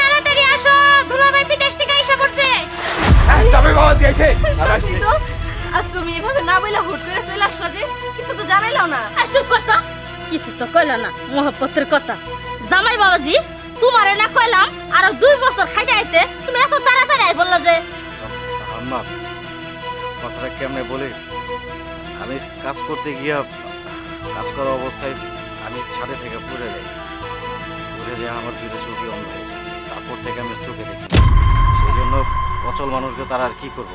তাড়াতাড়ি আসো দুলাভাই বিদেশ থেকে দিয়েছে তো আর তুমি এভাবে না বইলা হুট করে চলে আসলা যে কিছু তো জানাইলাও না আর চুপ করতা কিছু তো কইলা না মহব্বতের কথা জামাই বাবাজি তোমারে না কইলাম আর দুই বছর খাইতে তুমি এত তাড়াতাড়ি আই বললা যে আম্মা কথাটা কেমনে বলি আমি কাজ করতে গিয়া কাজ করা অবস্থায় আমি ছাদে থেকে পড়ে যাই। পড়ে যায় আমার দুটো চোখে অন্ধ হয়ে যায়। তারপর থেকে আমি চোখে দেখি। সেই জন্য অচল মানুষকে তারা আর কি করব?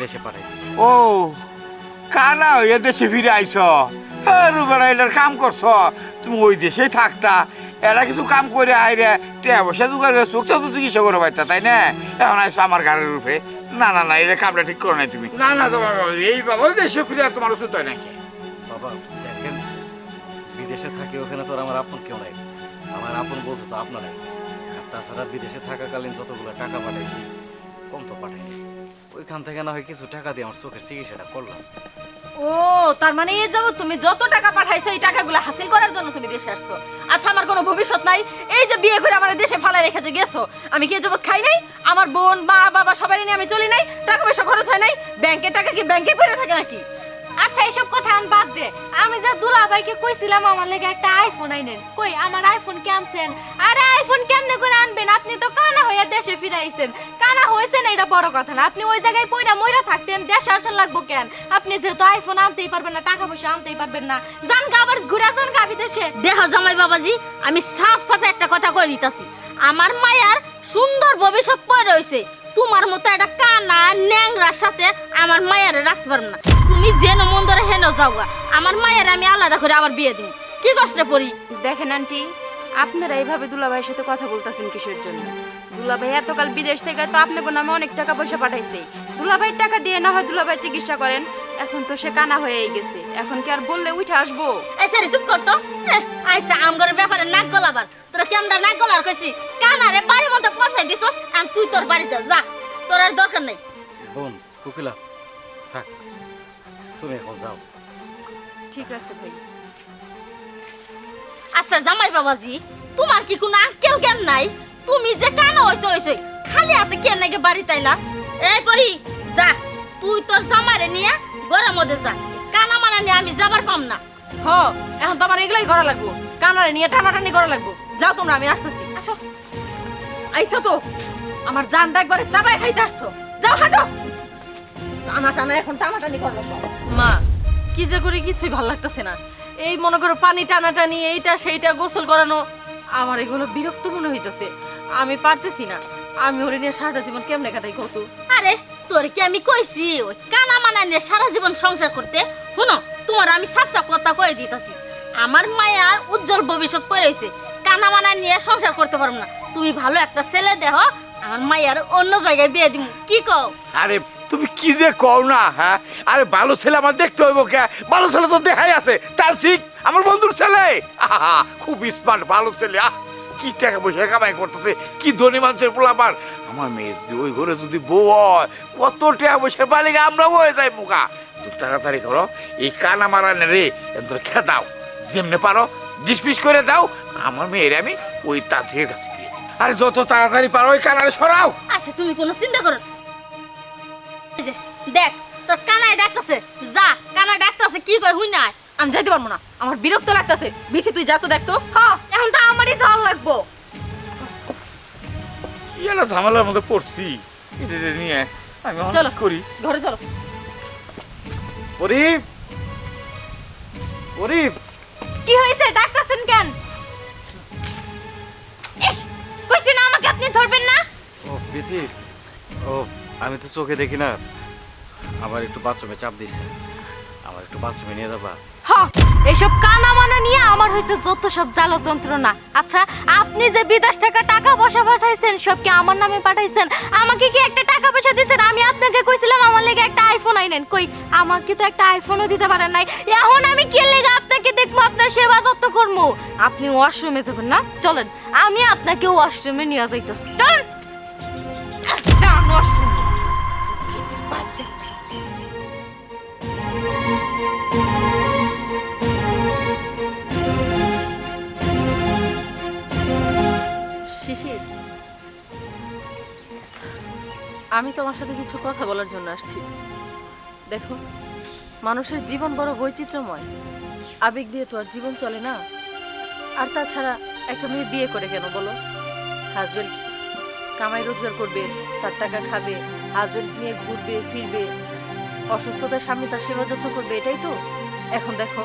দেশে পাঠাই দিচ্ছে ও কানা হয়ে দেশে ফিরে আইছ? রুবেলা এটার কাম করছ? তুমি ওই দেশেই থাকতা। এরা কিছু কাম করে আইরে টিয়া বসে দোকানে চোখটা তো চিকিৎসা করে পাইতা তাই না? এখন আইসো আমার গাড়ির রূপে না না না এটা কামটা ঠিক করো নাই তুমি। না না তোমার এই বাবা দেশে ফিরে আর তোমার ওষুধ হয় নাকি? বাবা বিদেশে থাকি, ওখানে তো আমার আপন কেউ নাই। আমার আপন বলতে তো আপনারাই। আর তাছাড়া বিদেশে থাকাকালীন যতগুলো টাকা পাঠাইছি, কম তো পাঠাইনি। ওইখান থেকে না হয় কিছু টাকা দিয়ে আমার চোখের চিকিৎসাটা করলাম। ও, তার মানে এই যাব তুমি যত টাকা পাঠাইছো, এই টাকাগুলো হাসিল করার জন্য তুমি দেশে আসছো। আচ্ছা আমার কোনো ভবিষ্যৎ নাই। এই যে বিয়ে করে আমার দেশে ফালাই রেখেছে গেছো, আমি কি যাবত খাই নাই? আমার বোন, মা, বাবা সবাই নিয়ে আমি চলি নাই? টাকা পয়সা খরচ হয় নাই? ব্যাংকের টাকা কি ব্যাংকে পড়ে থাকে নাকি? আচ্ছা এসব কথা আন বাদ দে। আমি যে দুলাভাইকে কইছিলাম আমার লেগে একটা আইফোন আইনেন। কই, আমার আইফোন কে আনছেন? আরে আইফোন কেমনে করে আনবেন? আপনি তো কানা হইয়া দেশে ফিরাইছেন। কানা হয়েছেন এটা বড় কথা না। আপনি ওই জায়গায় পয়রা মইরা থাকতেন, দেশে আসা লাগবো কেন? আপনি যেহেতু আইফোন আনতেই পারবেন না টাকা পয়সা আনতেই পারবেন না। যান গা আবার ঘুরে, যান গা বিদেশে। দেহ জামাই বাবাজি, আমি সাফ সাফ একটা কথা কই দিতাছি। আমার মায়ার সুন্দর ভবিষ্যৎ পড়ে রইছে। তোমার মতো একটা কানা ন্যাংরার সাথে আমার মায়ারে রাখতে পারব না। তুমি যেন মন ধরে হেন যাও আমার মায়ের আমি আলাদা করে আবার বিয়ে দিব। কি কষ্টে পড়ি দেখেন আন্টি আপনারা এইভাবে দুলাভাইয়ের সাথে কথা বলতেছেন কিসের জন্য? দুলাভাই এতকাল বিদেশ থেকে তো আপনাকে নামে অনেক টাকা পয়সা পাঠাইছে। দুলাভাইয়ের টাকা দিয়ে না হয় দুলাভাই চিকিৎসা করেন। এখন তো সে কানা হয়েই গেছে। এখন কি আর বললে উঠে আসব? এই সারি চুপ করতো আইসা আমগরের ব্যাপারে নাক গলাবার। তোরা কেমন নাক গলার কইছি? কানারে বাড়ির মধ্যে দিছস? আর তুই তোর বাড়ি যা যা। তোর আর দরকার নাই। বোন কুকিলা থাক। তুমি এখন যাও। ঠিক আছে ভাই। আচ্ছা জামাই বাবাজি তোমার কি কোনো আঙ্কেল জ্ঞান নাই? তুমি যে কানা হইছে হইছে। খালি হাতে কে নাকি বাড়ি তাইলা? এই পরি যা। তুই তোর জামারে নিয়ে ঘরের মধ্যে যা। কানা মানা নিয়ে আমি যাবার পাম না। হ এখন তো আমার এগুলাই করা লাগবো। কানারে নিয়ে টানাটানি করা লাগবো। যাও তোমরা আমি আসতেছি। আসো। আইসো তো। আমার জানটা একবারে চাবাই খাইতে আসছো। যাও হাঁটো। টানা টানা এখন টানাটানি করব মা কি যে করি কিছুই ভালো লাগতেছে না। এই মনে করো পানি টানাটানি এইটা সেইটা গোসল করানো আমার এগুলো বিরক্ত মনে হইতেছে। আমি পারতেছি না। আমি ওরে নিয়ে সারাটা জীবন কেমনে কাটাই কত আরে তোর কি আমি কইছি? ওই কানা মানা নিয়ে সারা জীবন সংসার করতে? শুনো তোমার আমি সাফ সাপ কথা কয়ে দিতেছি। আমার মায়ার উজ্জ্বল ভবিষ্যৎ পড়ে রয়েছে কানা মানা নিয়ে সংসার করতে পারব না। তুমি ভালো একটা ছেলে দেহ আমার মায়ার অন্য জায়গায় বিয়ে দিব কি কও? আরে, তুমি কি যে কও না হ্যাঁ? আরে, ভালো ছেলে আমার দেখতে হইব কে? ভালো ছেলে তো দেখাই আছে। তার ঠিক আমার বন্ধুর ছেলে। আহা, খুব স্মার্ট ভালো ছেলে। আহ, কি টাকা পয়সা কামাই করতেছে, কি ধনী মানুষের পোলাপার আমার মেয়ে যদি ওই ঘরে যদি বউ হয়, কত টাকা পয়সা মালিক আমরা হয়ে যাই মুখা তুমি তাড়াতাড়ি করো, এই কানা মারানে রে এত খেয়ে দাও যেমনে পারো ডিসপিস করে দাও। আমার মেয়ের আমি ওই তাঁতের কাছে বিয়ে আরে যত তাড়াতাড়ি পারো ওই কানারে সরাও। আচ্ছা তুমি কোনো চিন্তা করো না। এই যে দেখ তোর কানায় ডাকতেছে। যা কানায় ডাকতেছে কি কই হুই নাই আমি যাইতে পারব না। আমার বিরক্ত লাগতেছে। বিথি তুই যা তো দেখতো হ্যাঁ এখন তো আমারই জল লাগবো। একটা ঝামেলার মধ্যে পড়ছি? এটা নিয়ে আমি এখন চলো। কি করি। ঘরে চলো। পরিপ পরিপ কি হয়েছে? ডাকতেছেন কেন? ইস, কইছি না, আমাকে আপনি ধরবেন না? ও বিথি ও, আমি তো চোখে দেখি না। আবার একটু বাথরুমে চাপ দিছে। আমার একটু বাথরুমে নিয়ে যাবা। হ, এসব কানা মানা নিয়ে আমার হয়েছে যত সব জ্বালা যন্ত্রণা। আচ্ছা আপনি যে বিদেশ থেকে টাকা পয়সা পাঠাইছেন, সব কি আমার নামে পাঠাইছেন? আমাকে কি একটা টাকা পয়সা দিয়েছেন আমি আপনাকে কইছিলাম আমার লেগে একটা আইফোন আইনেন। কই, আমাকে তো একটা আইফোনও দিতে পারেন নাই। এখন আমি কি লেগে আপনাকে দেখব, আপনার সেবা যত্ন করব? আপনি ওয়াশরুমে যাবেন না? চলেন, আমি আপনাকে ওয়াশরুমে নিয়ে যাইতেছি। চলেন! ওয়াশরুমে। শিশির আমি তোমার সাথে কিছু কথা বলার জন্য আসছি। দেখো, মানুষের জীবন বড় বৈচিত্র্যময়। আবেগ দিয়ে তো আর জীবন চলে না। আর তাছাড়া একটা মেয়ে বিয়ে করে কেন বলো? হাজবেন্ড কামাই রোজগার করবে, তার টাকা খাবে হাজবেন্ড নিয়ে ঘুরবে, ফিরবে, অসুস্থতার স্বামী তার সেবা যত্ন করবে, এটাই তো। এখন দেখো,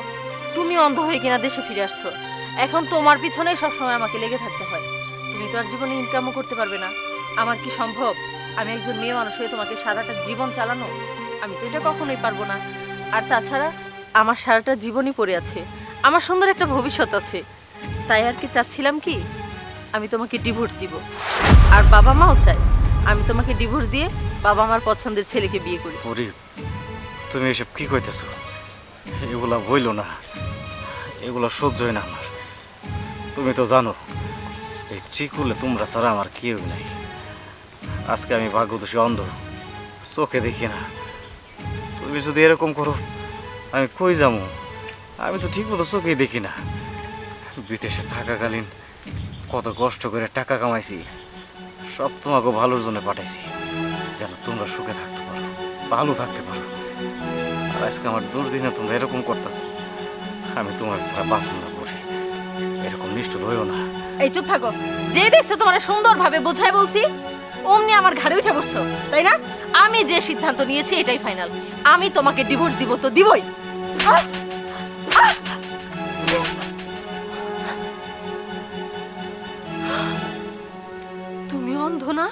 তুমি অন্ধ হয়ে কিনা দেশে ফিরে আসছো। এখন তোমার পিছনেই সবসময় আমাকে লেগে থাকতে হয়। তুমি তো আর জীবনে ইনকামও করতে পারবে না। আমার কি সম্ভব? আমি একজন মেয়ে মানুষ হয়ে তোমাকে সারাটা জীবন চালানো? আমি তো এটা কখনোই পারব না। আর তাছাড়া, আমার সারাটা জীবনই পড়ে আছে। আমার সুন্দর একটা ভবিষ্যৎ আছে। তাই আর কি চাচ্ছিলাম কি? আমি তোমাকে ডিভোর্স দিব। আর বাবা মাও চাই আমি তোমাকে ডিভোর্স দিয়ে বাবা আমার পছন্দের ছেলেকে বিয়ে করি। পরি তুমি এসব কি কইতেছো? এগুলা বইলো না। এগুলা সহ্য হয় না আমার। তুমি তো জানো এই ত্রিকুলে তোমরা ছাড়া আমার কেউ নাই। আজকে আমি ভাগ্যদোষী অন্ধ। চোখে দেখি না। তুমি যদি এরকম করো, আমি কই যাব? আমি তো ঠিক মতো চোখেই দেখি না। বিদেশে থাকাকালীন কত কষ্ট করে টাকা কামাইছি। সব তোমাকে ভালোর জন্য পাঠাইছি। যেন তোমরা সুখে থাকতে পারো, ভালো থাকতে পারো। আর আজকে আমার দুর্দিনে তোমরা এরকম করতেছো, আমি তোমার ছাড়া বাঁচব না এরকম নিষ্ঠুর হইও না। এই, চুপ থাকো। যে দেখছ তোমার সুন্দরভাবে বোঝাই বলছি, অমনি আমার ঘাড়ে উঠে বসছো, তাই না? আমি যে সিদ্ধান্ত নিয়েছি, এটাই ফাইনাল। আমি তোমাকে ডিভোর্স দিব তো দিবই! তুমি অন্ধ না?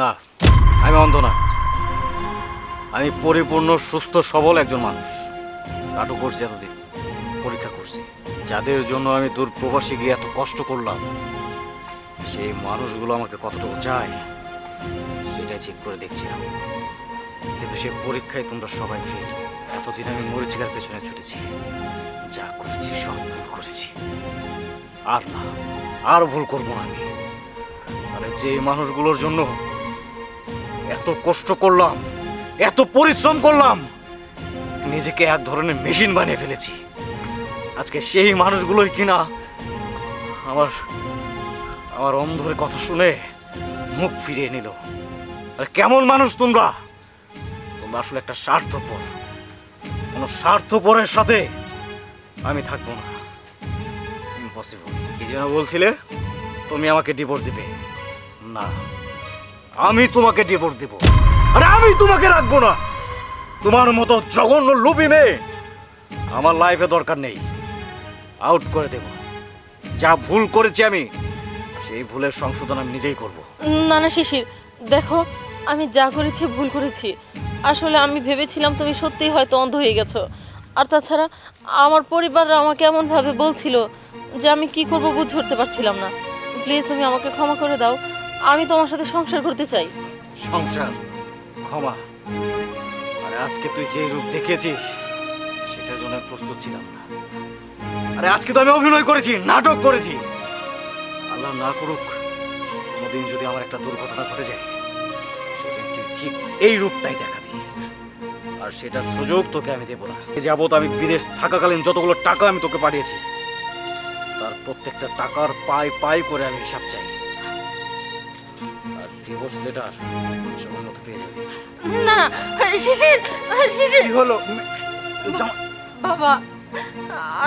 না, আমি অন্ধ না। আমি পরিপূর্ণ, সুস্থ, সবল একজন মানুষ। নাটক করছি এতদিন। যাদের জন্য আমি দূর প্রবাসী গিয়ে এত কষ্ট করলাম, সেই মানুষগুলো আমাকে কতটুকু চায়, সেটাই চেক করে দেখছিলাম। কিন্তু সে পরীক্ষায় তোমরা সবাই ফেল। এতদিন আমি মরিচিকার পেছনে ছুটেছি। যা করেছি সব ভুল করেছি। আর না আর ভুল করব না আমি। আরে যে মানুষগুলোর জন্য এত কষ্ট করলাম, এত পরিশ্রম করলাম, নিজেকে এক ধরনের মেশিন বানিয়ে ফেলেছি। আজকে সেই মানুষগুলোই কিনা আমার আমার অন্ধের কথা শুনে মুখ ফিরিয়ে নিল। আর কেমন মানুষ তোমরা? তোমরা আসলে একটা স্বার্থপর। কোনো স্বার্থপরের সাথে আমি থাকব না। ইম্পসিবল কি যেন বলছিলে? তুমি আমাকে ডিভোর্স দিবে। না। আমি তোমাকে ডিভোর্স দিব। আরে আমি তোমাকে রাখব না। তোমার মতো জঘন্য লোভী মেয়ে আমার লাইফে দরকার নেই। আউট করে দেব। যা ভুল করেছি আমি সেই ভুলের সংশোধন আমি নিজেই করব। না না শিশির দেখো আমি যা করেছি ভুল করেছি। আসলে আমি ভেবেছিলাম তুমি সত্যিই হয়তো অন্ধ হয়ে গেছো। আর তাছাড়া আমার পরিবাররা আমাকে এমনভাবে বলছিল যে আমি কি করব বুঝে উঠতে পারছিলাম না। প্লিজ তুমি আমাকে ক্ষমা করে দাও। আমি তোমার সাথে সংসার করতে চাই। সংসার ক্ষমা। আরে আজকে তুই যে রূপ দেখেছিস সেটার জন্য প্রস্তুত ছিলাম না। আরে আজকে তো আমি অভিনয় করেছি নাটক করেছি। আল্লাহ না করুক কোনোদিন যদি আমার একটা দুর্ঘটনা ঘটে যায় ঠিক এই রূপটাই দেখাবি। আর সেটার সুযোগ তোকে আমি দেবো না। যাবত আমি বিদেশ থাকাকালীন যতগুলো টাকা আমি তোকে পাঠিয়েছি তার প্রত্যেকটা টাকার পাই পাই করে আমি হিসাব চাই। আর ডিভোর্স লেটার সময় মতো পেয়ে যাবি। না না শিশির শিশির। কি হলো? বাবা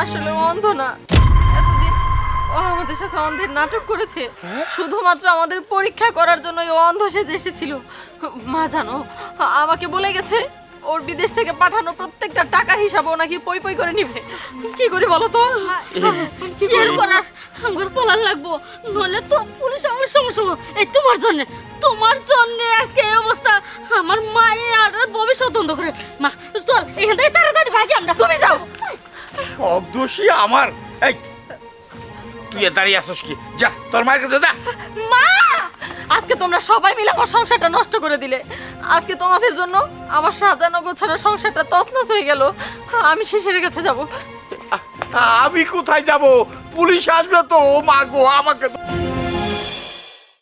আসলে অন্ধ না। এতদিন ও আমাদের সাথে অন্ধের নাটক করেছে। শুধুমাত্র আমাদের পরীক্ষা করার জন্য ও অন্ধ সেজে এসেছিল। মা জানো আমাকে বলে গেছে ওর বিদেশ থেকে পাঠানো প্রত্যেকটা টাকার হিসাব ও নাকি পই পই করে নিবে। কি করি বলো তো? কি করার? আমার পলার লাগবো। নলে তো পুলিশ আমার সমস্যা। এই তোমার জন্য তোমার জন্য আজকে এই অবস্থা। আমার মায়ের আর ভবিষ্যৎ বন্ধ করে মা চল এখান থেকে তাড়াতাড়ি ভাগি আমরা। তুমি যাও। সব দোষী আমার। এই তুই এ দাঁড়িয়ে আসস কি? যা তোর মায়ের কাছে যা। মা! আজকে তোমরা সবাই মিলে আমার সংসারটা নষ্ট করে দিলে। আজকে তোমাদের জন্য আমার সাজানো গোছানো সংসারটা তছনছ হয়ে গেল। আমি শেষের কাছে যাব। আমি কোথায় যাব? পুলিশ আসবে তো? ও মা গো আমাকে